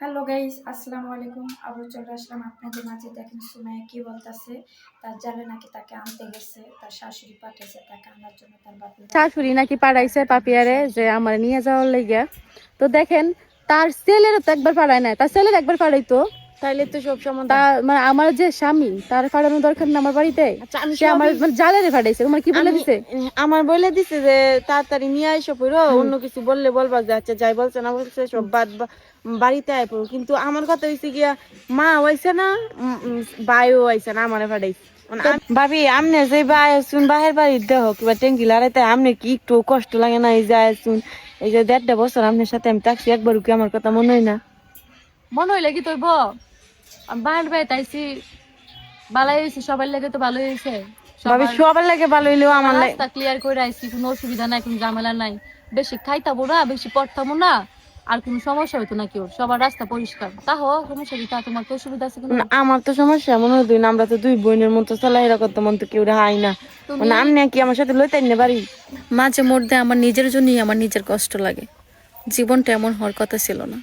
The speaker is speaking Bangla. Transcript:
হ্যালো গাইস আসসালামু আলাইকুম আবার চলে আসলাম আপনাদের মাঝে। দেখেন সুমাইয়া কি বলতেছে। তার জালে নাকি তাকে আনতে গেছে। তার শাশুড়ি পাঠিয়েছে তাকে আনার জন্য। তার বাপি শাশুড়ি নাকি পাঠাইছে পাপিয়ারে যে আমার নিয়ে যাওয়ার লেগে তো দেখেন, তার ছেলেরও তো একবার পাড়ায় না তার ছেলের একবার পাঠাইতো তাইলে তো সব সমাধান। মানে আমার যে স্বামী তার দরকার না আমার বাড়িতে? আচ্ছা সে আমার মানে জালেরে পাঠাইছে তোমার কি বলে দিছে? আমার বলে দিছে যে তাড়াতাড়ি নিয়ে আইসো পড়ো অন্য কিছু বললে বলবা যে আচ্ছা যাই বলছে না বলছে সব বাদ বাড়িতে আয় পড়ো কিন্তু আমার কথা হইছে গিয়া মা হইছে না ভাইও হইছে না আমারে পাঠাইছে। মানে ভাবি আমনে যে ভাই শুন বাহের বাড়ির দেহ কিবা টেঙ্কি লাগাইতে আমনে কি একটু কষ্ট লাগে না এই যায় শুন এই যে দেড়টা বছর আপনার সাথে আমি থাকছি একবার কি আমার কথা মনে হয় না? মনে হইলে কি তোর বাইর বাই তাইছি ভালোই হয়েছে সবার লেগে তো ভালোই হয়েছে ভাবি সবার লাগে ভালো হইলেও আমার লাগে রাস্তা ক্লিয়ার করে আইছি কোনো অসুবিধা নাই কোনো ঝামেলা নাই। বেশি খাইতাবো না বেশি পড়তামো না আর কোনো সমস্যা হইতো না কেউ সবার রাস্তা পরিষ্কার। তাহ সমস্যা কি? তা তোমার কি অসুবিধা আছে কোনো? আমার তো সমস্যা মনে হয় দুই না, আমরা তো দুই বোনের মতো চলাফেরা করতে মন তো কেউ হাই না। মানে আমনে কি আমার সাথে লইতেন না বাড়ি। মাঝে মধ্যে আমার নিজের জন্যই আমার নিজের কষ্ট লাগে। জীবনটা এমন হওয়ার কথা ছিল না।